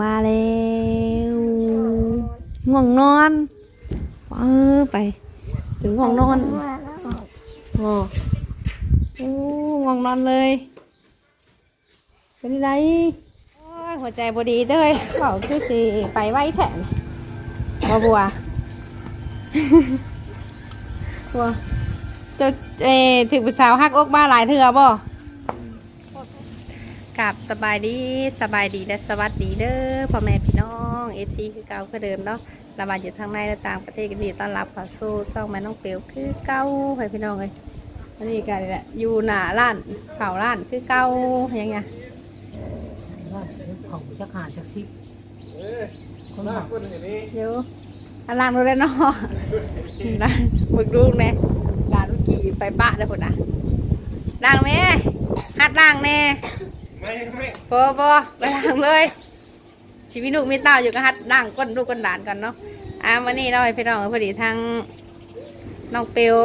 มาแล้วง่วงนอนเออไป ถึงง่วงนอนโอ้โอ้ง่วงนอนเลย เป็นไรโอ้ยหัวใจบดีเด้ยเขาคือสิไปไว้แทนบัวบัวบัวเจะเออถึงผู้สาวฮักอกบ้าหลายเถื่อบ่ กับสบายดีสบายดีและสวัสดีเด้อพ่อแม่พี่น้องเอฟซีคือเก่าคือเดิมเนาะระบาดอยู่ทางในและต่างประเทศกันดีต้อนรับเข้าสู่ช่องแม่น้องเปียวคือเก่าให้พี่น้องเลยอันนี้กันแหละอยู่หน้าร้านเผาร้านคือเก่าอย่างเงี้ยว่าของจะขาดจากซิคนบอกเดี๋ยวอันล่างดูได้เนาะนะมึกลูกเนี่ยการเมื่อกี้ไปบ้าได้ผลนะล่างแม่หัดล่างแน่ ไม่ไม่โบโบไปล่างเลยชีวิตลูกมีเต้าอยู่ก็หัดล่างก้นลูกก้นหลานกันเนาะอ่าวันนี้เราไปพี่น้องพอดีทางน้องเปียว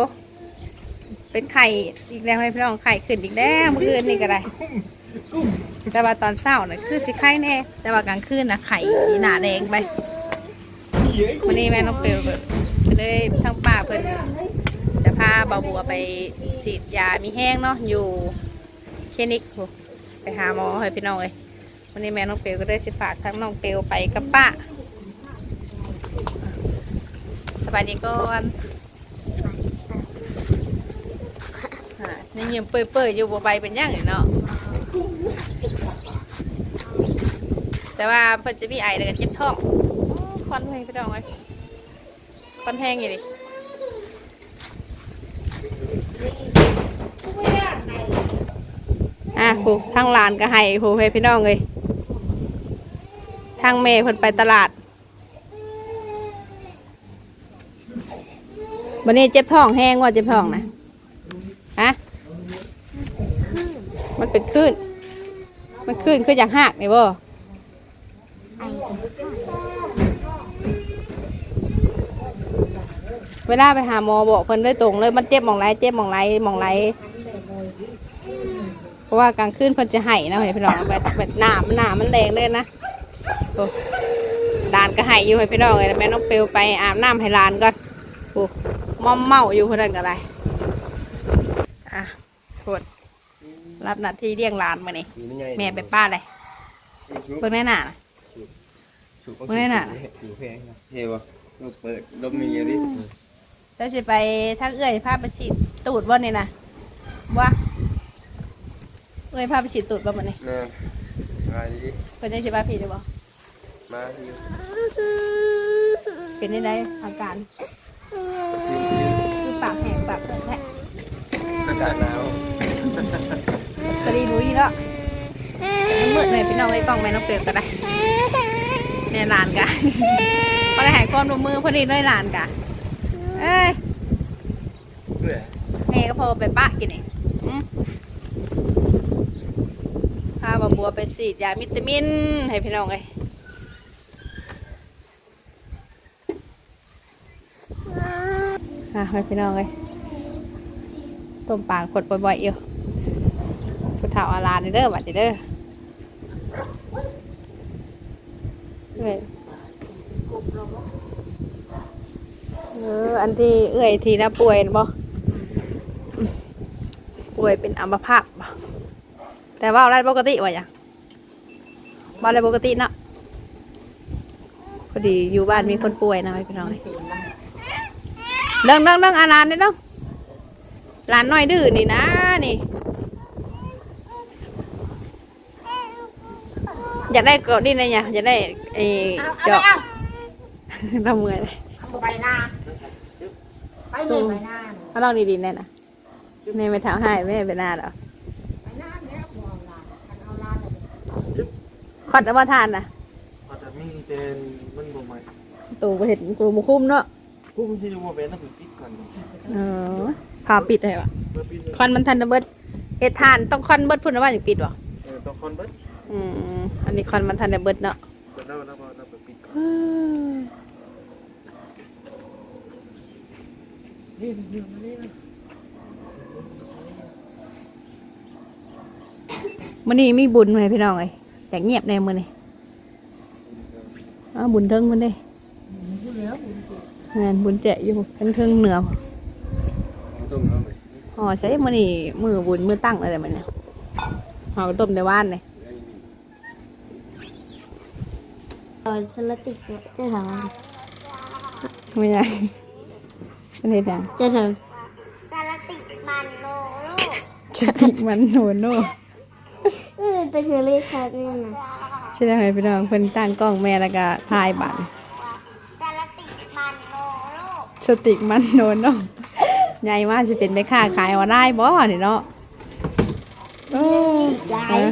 เป็นไข่อีกแล้วให้พี่น้องไข่ขึ้นอีกแล้วเมื่อคืนนี่ก็ได้แต่ว่าตอนเช้าน่ะคือสิไข่แน่แต่ว่ากลางคืนน่ะไข่หนาแดงไปวันนี้แม่น้องเปลวก็เลยทั้งป่าเพิ่นจะพาเบาบัวไปฉีดยามีแห้งเนาะอยู่คลินิก ไปหาหมอให้พี่น้องเลยวันนี้แม่น้องเปลวก็ได้สิฝากทั้งน้องเปลวไปกับป้าสบายดีก่อนนี่ยังเปื่อยๆอยู่บัวใบเป็นย่างอยู่เนาะแต่ว่าเพิ่นจะมีไอแล้วก็เจ็บท้องควันแพงพี่น้องเลยควันแพงอยู่ดิ อะครูทางหลานก็ให้ครูให้พี่น้องเลยทางเมย์เพิ่นไปตลาดวันนี้เจ็บท้องแห้งว่าเจ็บท้องนะฮะมันเป็นคลื่นมันคลื่นคืออย่างหักนี่บ่เวลาไปหาหมอบอกเพิ่นด้วยตรงเลยมันเจ็บมองไรเจ็บมองไรมองไร ราะว่ากลางคืนเพิ่นจะไห้นะเห็นพี่น้องแบบแบบหนามันหนามันแรงเลยนะโอ้ดานก็ไห้อยู่ให้พี่น้องเลยแม่น้องเปลวไปอาบน้ำให้หลานก่อนโอ้มอมเมาอยู่เพื่อนกันอะไรอะกดรับหน้าที่เลี้ยงหลานมานี่แม่ไปป้าเลยเบิ่งแน่หนาน่ะไม่ได้น่ะสูแพงนะเฮ้ยวะลูกเปิดลมมีอย่างนี้แล้วสิไปทักเอื้อยพาไปฉีดตูดบ่นี่นะว่า เอื้อยพาไปฉีดตูดบ่มันนี่นะมาดิเพิ่นได้สิพาพี่ได้บ่มาดิเป็นได้ไดอาการคือปากแห้งปากแผลอากาศหนาวสรีรุยเนาะมันมืดหน่อยพี่น้องไอ้กล้องแม่น้องเปลี่ยนก็ได้แม่หลานกะพอได้หายความร่วมมือพอดีด้วยหลานกะเอ้ยเพื่อแม่ก็พอไปปะกินนี่อืมพา บาบัวไปฉีดยาวิตามิน ให้พี่น้องเลยอะให้พี่น้องเลยต้มปลาขดบ่อยๆอยู่ผู้เฒ่าอาลานเด้อบัดเด้อเอ้ยเอออันที่เอ้ยทีน่าป่วยน่ะบ่ป่วยเป็นอัมพาตบ่ แต่ว่าอะไรปกติวะยังว่าอะไรปกติเนาะพอดีอยู่บ้านมีคนป่วยนะพี่น้องเดังดังดังอาหลานนี่เนาะหลานน้อยดื้อนี่นะนี่ อยากได้เกาะนี่นะเนี่ยอยากได้ไอ้เจาะทำเมื่อยเลยไปหน้าไปนี่ไปหน้าเอาลองดีๆแน่นะแม่ไม่ถามให้แม่เป็นหน้าหรอ ไปหน้าแล้วมองหลานคันเอาหลานเลย ค อดเอามาทานนะอาจจะมีเป็นมันบ่ใหม่ตูบ่เห็นตูบ่คุ้มเนาะกุ้งที่ดูว่าเป็นต้องปิดก่อนเออพาปิดให้วะเมื่อปีคอนมันทันจะเบิดเฮ็ดทานต้องคอนเบิดพุ่นว่าอย่างปิดวะเออต้องคอนเบิร์ดอืมอันนี้คอนมันทันจะเบิดเนาะเปิดแล้วแล้วก็แล้วปิดก่อนนี่นี่มานี่มื้อนี้มีบุญไหมพี่น้องเอ้ย อยากเงียบในมื้อนี้าวบุญเทิงมันเด้พูดแล้วงานบุญแจะอยู่ทั้งเทิงเหนือต้มแล้วไหมอ๋อใช่มื้อนี้มือบุญมือตั้งอะไรมันเนี่ยห่อข้าวต้มในว่านเลยตอนสลัดติกจะทไม่ใช่เป็นเหตุยังำจะทำสลัดติกมันโนโลจะติดมันโนโน่ เออเป็นเรื่องเรียกชัดนี่นะใช่ไหมพี่น้องเพิ่นตั้งกล้องแม่แล้วก็ถ่ายบัตรสลัดติกมันโนโลสติกมันโนโน่ใหญ่มากจะเป็นไปค้าขายว่าได้บ่นี่เนาะโอ้ย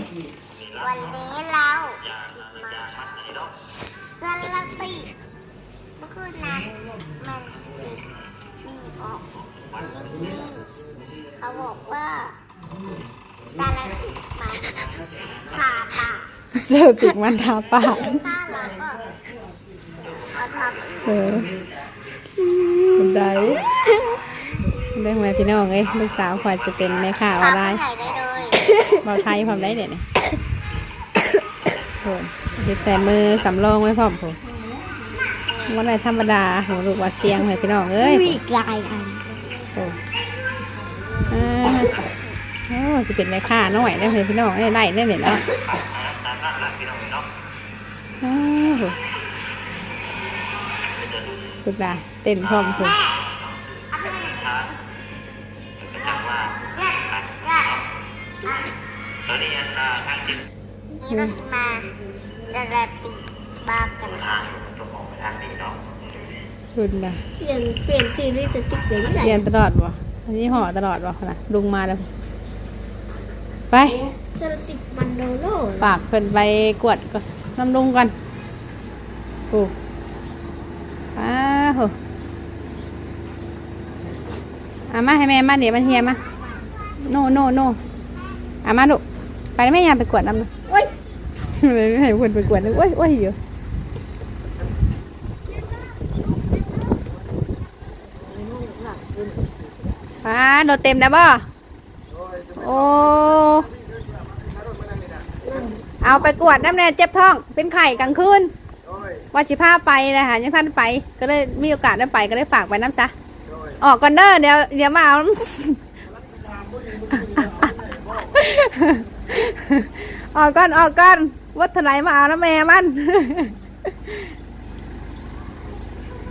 สติกมันทาปากถ้าเราก็เอาทำเออบันไดเรื่องอะไรพี่น้องเอ้ยลูกสาวขวัญจะเป็นแม่ค้าออนไลน์ใหญ่ได้เลยเบาไทยพร้อมได้เด็ดเนี่ยโหเด็ดใจมือสำรองไว้พร้อมผมวันไหนธรรมดาโหลูกว่าเสียงเลยพี่น้องเอ้ยมีกลายอันโอ้อ่าโอ้จะเป็นแม่ค้าน้อยได้เลยพี่น้องได้ได้ได้เนี่ยเนาะอ้าวโหลูกดาเต้นพร้อมผมนี่เราสิมาจะแรปปีบากันค่ะคุณนะเปลี่ยนเปลี่ยนชื่อลิสติกเลยนี่แหละเรียนตลอดบ่อันนี้ห่อตลอดบ่นะลุงมาแล้ว ไป จะติดมันโดโลฝากเพิ่นไปกวดก็น้ำลุงกันโอ้อ้าวโหอามาให้แม่มาเดี๋ยวมันเฮียมาโนโนโนอามาลูกไปได้ไหมยามไปกวดน้ำนะโอ้ยไม่ให้เพิ่นไปกวดเลยโอ้ยโอ้ยอยู่อ่าโดดเต็มนะบ่โอ้ เอาไปกวดน้ำแน่เจ็บท้อง เป็นไข่กลางคืนว่าสิพาไปนะคะยังท่านไปก็เลยมีโอกาสได้ไปก็เลยฝากไปน้ำซะออกก่อนเด้อเดี๋ยวเดี๋ยวมาเอาออกก่อนออกก่อนวัดเถลายมาเอาน้ำแม่มัน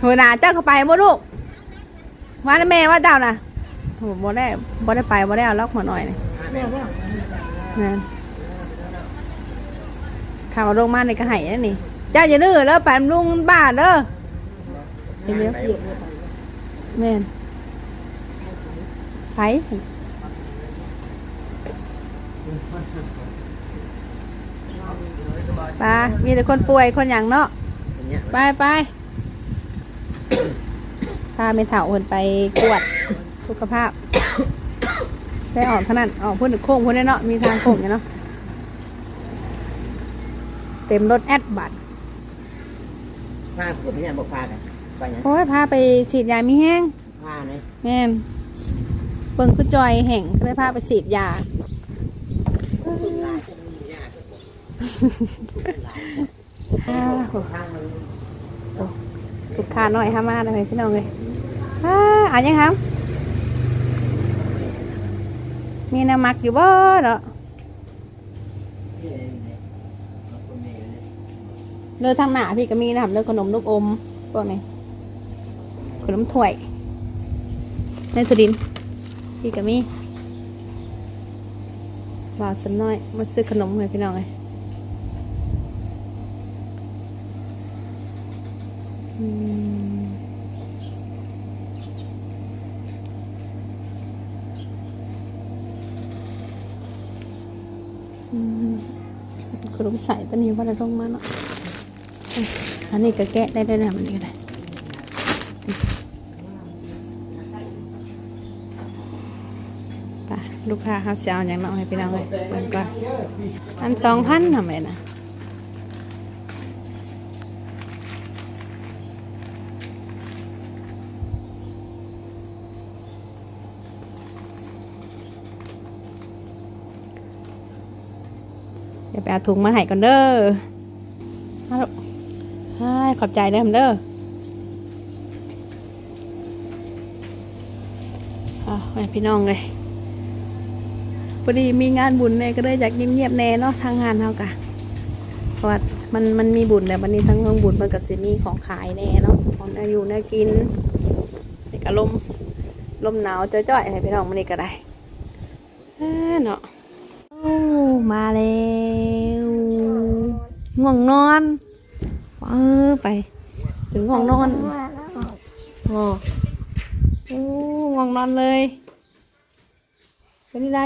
หัวหน้าเจ้าก็ไปบ่ลูกมาน้ำแม่ว่าเจ้าน่ะโหบ่ได้บ่ได้ไปบ่ได้เอาล็อกหัวหน่อยนี่แม่ว่านั่น ข่าวลงมาในกระไห้นั่นนี่เจ้าอย่าดื้อเด้อแปมลุงบ้าเด้อเห็นไหมเหยียบเลยแม่นไปไปมีแต่คนป่วยคนอย่างเนาะไปไปพาเมถาเอินไปกวดสุขภาพได้ออกเท่านั้นออกพุ่นโค้งพุ่นได้เนาะมีทางโค้งอยู่เนาะ เต็มรถแอดบัตรพาผมเนี่ยบอกพากันไปยังโอ้ยพาไปฉีดยามีแห้งพาเนี่ยแม่นเบิ่งคือจอยแห่งก็เลยพาไปฉีดยา อ้าวทางมันลูกค้าน้อยห้ามาเลยพี่น้องเลยอ้าอ่านยังครับ มีน้ำมักอยู่บ่เนาะ เลือทางหน้าพี่ก็มีนะครับเลือขนมลูกอมพวกนี้ขนมถ้วยในสุดินพี่ก็มีบาทสักน้อยมาซื้อขนมให้พี่น้องเลยอืมขนมใส่ตัวนี้ว่าจะต้องมาเนาะ อันนี้ก็แกะได้ด้วยนะมันก็ได้ลูกค้าเขาจะเอาอย่างน้อยให้พี่น้องเลยเบิ่งก่อนอันสองพันทำไมนะเดี๋ยวไปเอาถุงมาให้ก่อนเด้อ ขอบใจเด้อเด้อเอาไปพี่น้องเลยพอดีมีงานบุญเนี่ยก็เลยอยากเงียบๆแน่เนาะทางงานเท่ากะเพราะว่ามันมันมีบุญแล้ววันนี้ทั้งเมืองบุญมันกับสิมีของขายแน่เนาะของน่าอยู่น่ากินนี่ก็ลมลมหนาวจ้อยๆให้พี่น้องมันนี่ก็ได้เนาะโอ้มาแล้วง่วงนอน เออไป ถึงง่วงนอนโอ้โอ้ง่วงนอนเลยเป็นไร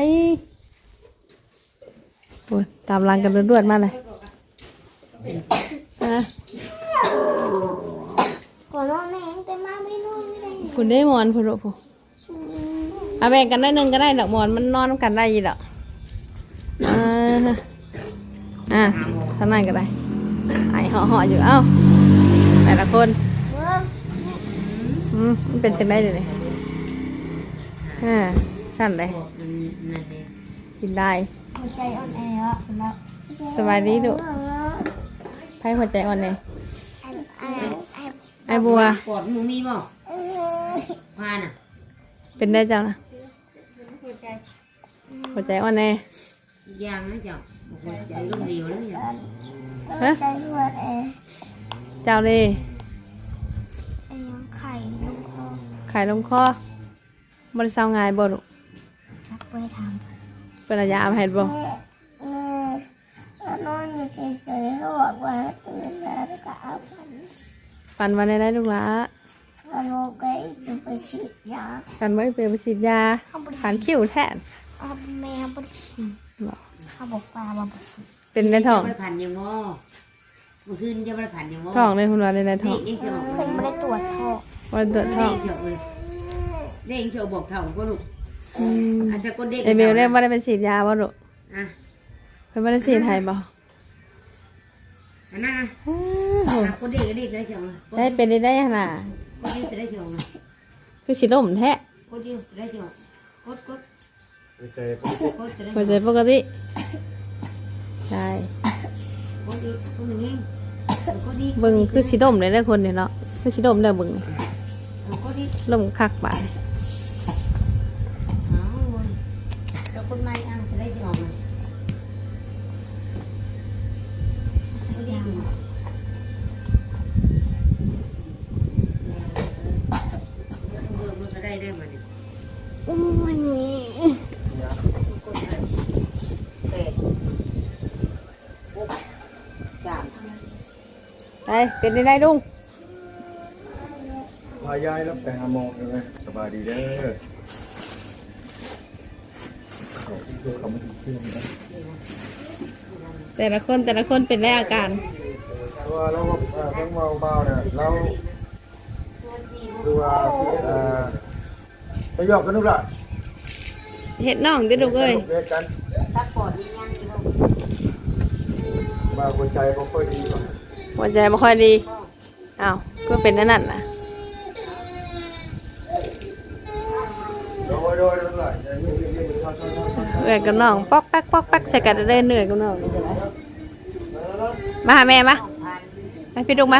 โอ้ยตามรังกันรวดๆมาเลยอะหัวเราะแม่งแต่มาไม่นอนเลยคุณได้หมอนพูดพูเอาแบ่งกันได้หนึ่งก็ได้ดอกหมอนมันนอนกันได้อยี่ดอกอ่าอะข้างในก็ได้ไอ ห่อห่อๆอยู่เอ้าแต่ละคนเว้ยอืมมันเป็นจังได้เลยเนี่ยอ่าสั่นเลยมันนั่นเองกินได้หัวใจอ่อนแออะแล้วสบายดีดุไพ่หัวใจอ่อนเลยไอ้ไอ้ไอ้บัวกอดมึงมีบ่พาน่ะ เป็นได้จังนะหัวใจอ่อนแน่ยางนะเจ้าบอกว่าใจรุ่นเดียวแล้วเจ้า ฮะใจหัวแอเจ้าเลยไอ้ยังไข่ลงคอขายลงคอบริษัทงานบ่ลูกชักไปทำเป็นระยะเอาให้บ่แม่แม่นอนอยู่เฉยๆเขาบอกว่าตื่นมาแล้วก็เอาฝันปันวันได้ได้ลูกหละฝันว่าแกจะไปฉีดยาปันไว้เป็นประสิทธิ์ยาเขาบริขันคิ้วแทนเอาแม่บริฉีดบ่เขาบอกปลาบริฉีด เป็นในท้อง จะไปผ่านยังบ่เมื่อคืนจะไปผ่านยังบ่ท้องในคุณว่าในในท้อเด็งกเองเชียวบอกเพิ่งไม่ได้ตรวจท้องวันตรวจท้องเด็กเชียวเลยเด็กเองเชียวบอกเท่าก็ลูกอืมอาจจะก็เด็กเอเมลเนี่ยว่าได้เป็นฉีดยาบ่ลูกอะเป็นว่าได้ฉีดไทยบ่อันนั้นอ้าวอะก็เด็กก็เด็กก็ได้เชียวได้เป็นได้ได้ขนาดก็เด็กก็ได้เชียวคือสิล่มแท้ก็เด็กก็ได้เชียวกดกดใจกดก็ได้หัวใจปกติ ใช่กดอีกคนหนึ่งเองกดอีกเบิ่งคือสิล่มเลยเด้อคนเนี่ยเนาะคือสิล่มเด้อเบิ่งกดอีกล่มคักบาดเอาเว้ยแล้วคนใหม่ ไปเป็นได้ได้ลุงพายายแล้วไปหาหมอเลยสบายดีเด้อเขาที่ตัวเขาไม่ถึงเครื่องนะแต่ละคนแต่ละคนเป็นได้อาการเพราะว่าเราเอ่อทั้งเมาเบาเนี่ยเราดูว่าเอ่อไปหยอกกันนุกละเฮ็ดน้องติลูกเอ้ยเล่นกันตักปอดนี่ยังอยู่มาคนใจเขาค่อยดีกว่า หัวใจบ่ค่อยดีอ้าวก็เป็นนั่นน่ะนะโดยโดยทั้งหลายอย่างนี้อย่อยกับน้องปอกแป๊กปอกแป๊กใส่กันได้เหนื่อยกับน้องนี่จังไดมาหาแม่มาไปพี่ดุกมา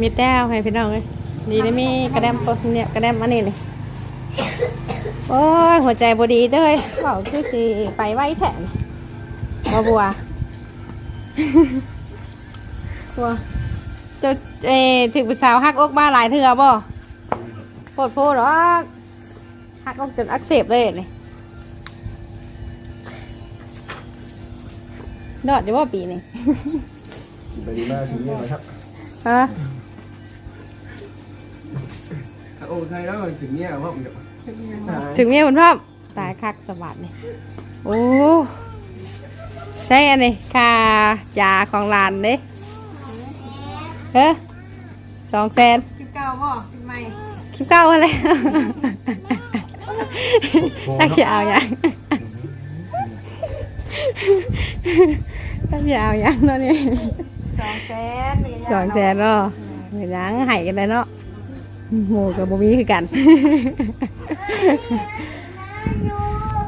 มีแต้วให้พี่น้องเลยดีได้มีกระแดมโปสเนี่ยกระแดมอันนี้เลย โอ้ยหัวใจบดีเด้ยเขาคือสิไปไว้แทนบัวบัวบัวเจะเออถึงผู้สาวหักอกมาหลายเถื่อบ่โพดโพดหรอกหักอกจนอักเสบเลยนี่ดอดเดี๋ยวว่าปีนี่ไปดีมากทีนี้นะครับฮะ โอ้ใครแล้วถึงเนี้ยว่ามันจะถึงเมียคุณพ่อมตายคักสะบัดนี่โอ้ใช่อันนี้ค่ายาของหลานเด้เฮ้สองแสนคลิปเก่าบ่คลิปใหม่คลิปเก้าอะไรตั้งเขียวยังตั้งเขียวยังเนาะนี่สองแสนสองแสนเนาะเห็นยังใหายกันเลยเนาะ โหกับบ่มีคือกัน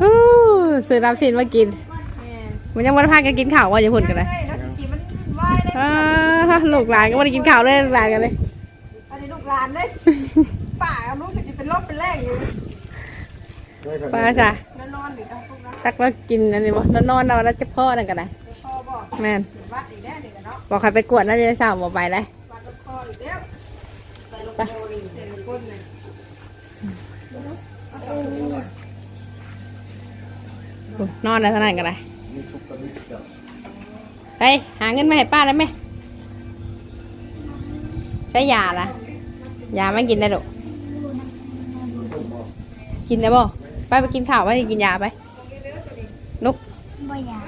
อู้ซื้อน้ำซีนมากิน มันยังวันพากันกินข้าวว่าอย่าพูดกันเลยเฮ้ยแล้วสีมันไหวเลยอ่าลูกหลานก็ไม่ได้กินข้าวเลยลูกหลานกันเลย อันนี้ลูกหลานเลยป่าเอาลูกก็จะเป็นรถเป็นแรงอยู่ป้าจ้ะแล้วนอนอยู่กับพวกนั้นตักแล้วกินอันนี้บ่แล้วนอนเอาแล้วจะพ่อนั่นกันเลยพ่อบอกแม่นวัดอีกแล้วนี่กันเนาะบอกใครไปกวดน่าจะได้สาวบอกไปเลย วัดลูกคออีกแล้วใส่ลูกโดนี่เต็มก้นเลย นอนแล้วเท่านั้นกันเลยไปหาเงินมาให้ป้าแล้วไหมใช้ยาละยาไม่กินได้หรอกกินได้บ่ไปไปกินข้าวไปกินยาไปนุกบ่อยาก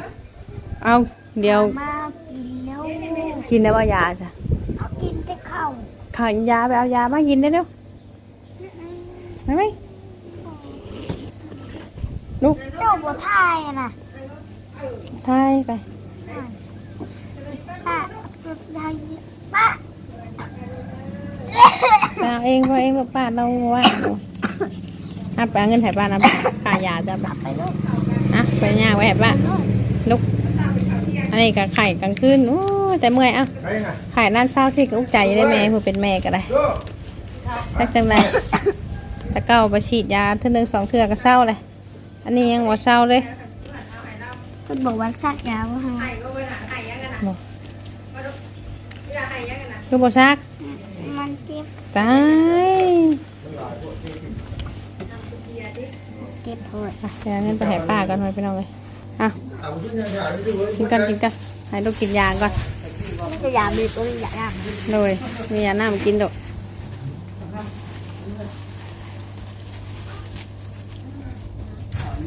เอาเดี๋ยวมากินแล้วกินได้บ่ยาจ้ะเอากินแต่ข้าวข้าวยาไปเอายามากินได้เร็วไปไหม นุกเจ้าบัวทายอะนะทายไปป้าทายป้าป้าเอาเองพอเองลูกป้าเราว่าอะไปเอาเงินให้ป้านะค่ายาจ้ะป้าไปลูกอะไปย่างไว้ให้ป้านุกอันนี้กับไข่กลางคืนโอ้ยแต่เมื่อยเอะใครน่ะไข่นั่นเศร้าสิก็อุกใจได้แม่ผู้เป็นแม่ก็ได้โจ้ตักจังไรตะเก้าไปฉีดยาเท่านึงสองเทื่อก็เศร้าเลย อันนี้ยังว่าเศร้าเลยคุณบอกว่าสักยาว่าให้คือบ่ซัก มันเจ็บตายเจ็บปวดอะเดี๋ยวเอาเงินไปให้ป้าก่อนไปน้องเลยอะเอาขึ้นยังไงไม่รู้เว้ยกินกันกินกันให้ลูกกินยาก่อนนี่จะยามีตัวนี้ยาดเลยมียาหน้ามากินดอก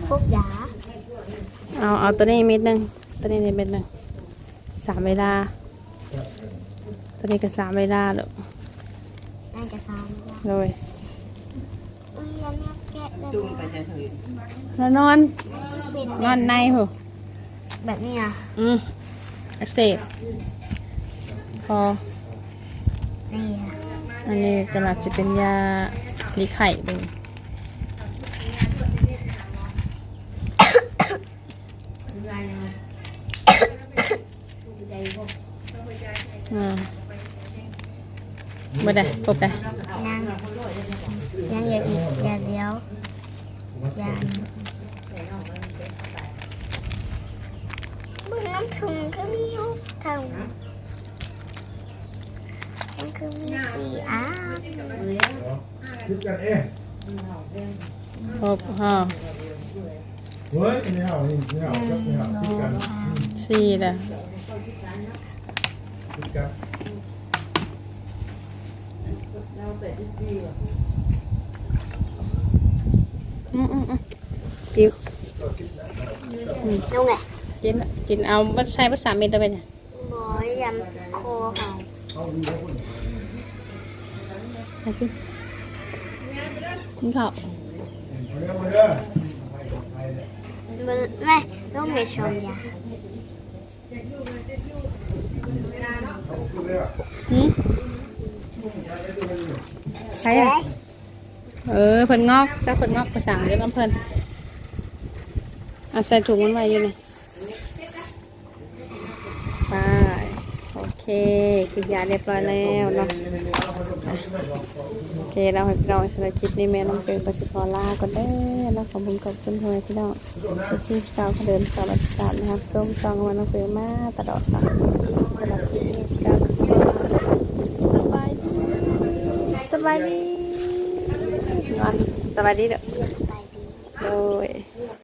พวกยาเอาเอาตัวนี้เม็ดหนึงตัวนี้นี่เม็ดหนึงสามเวลา ตัวนี้ก็สามเวลาดอกน่าจะทานยาเลยอุ้ยอันนี้แกะได้จูงไปเฉยแล้วนอนเป็นนอนในหูแบบนี้อะอืมอักเสบพอนี่อะอันนี้กระดาษจะเป็นยาลีไข่เป็น อ่าบ่ได้ครบได้ยังยังอย่าอีกอย่าเดียวอย่ามึงน้ำถุงก็มีหกถุงมันคือมีสี่อะคิดกันเองครบห่อ เฮ้ยไม่เอานี่ไม่เอาครับไม่เอาคิดกันสี่ละคิดกันอืมอืมอืมปิวดูไงกินกินเอาบัใช้ภาษามเม็ดได้ไหมเนี่ยบอยยำโคเขาเอาดีแล้วคนเอากินกินข้าว เอาเร็วมาเด้อมันไม่ต้องไปชมยาเอาขึ้นเร็วหืมใช่อะเออเพิ่นงอกจ้าเพิ่นงอกภาษาเรียกน้ำเพิ่นเอาใส่ถุงมันไว้อยู่นี่ไปโอเค กินยาเรียบร้อยแล้วเนาะโอเคเราให้พี่น้องสำหรับคลิปนี้แม่น้องเป็นประสิทธิ์พอลาก่อนเด้อแล้วขอบคุณขอบคุณพ่อแม่พี่น้องที่ชื่อเก่าเดิมต่อรับสารนะครับส้มจองวันน้องเป็นมาตลอดเนาะสำหรับคลิปนี้ก็สบายดีสบายดีงอนสบายดีเด้อไปดีโดย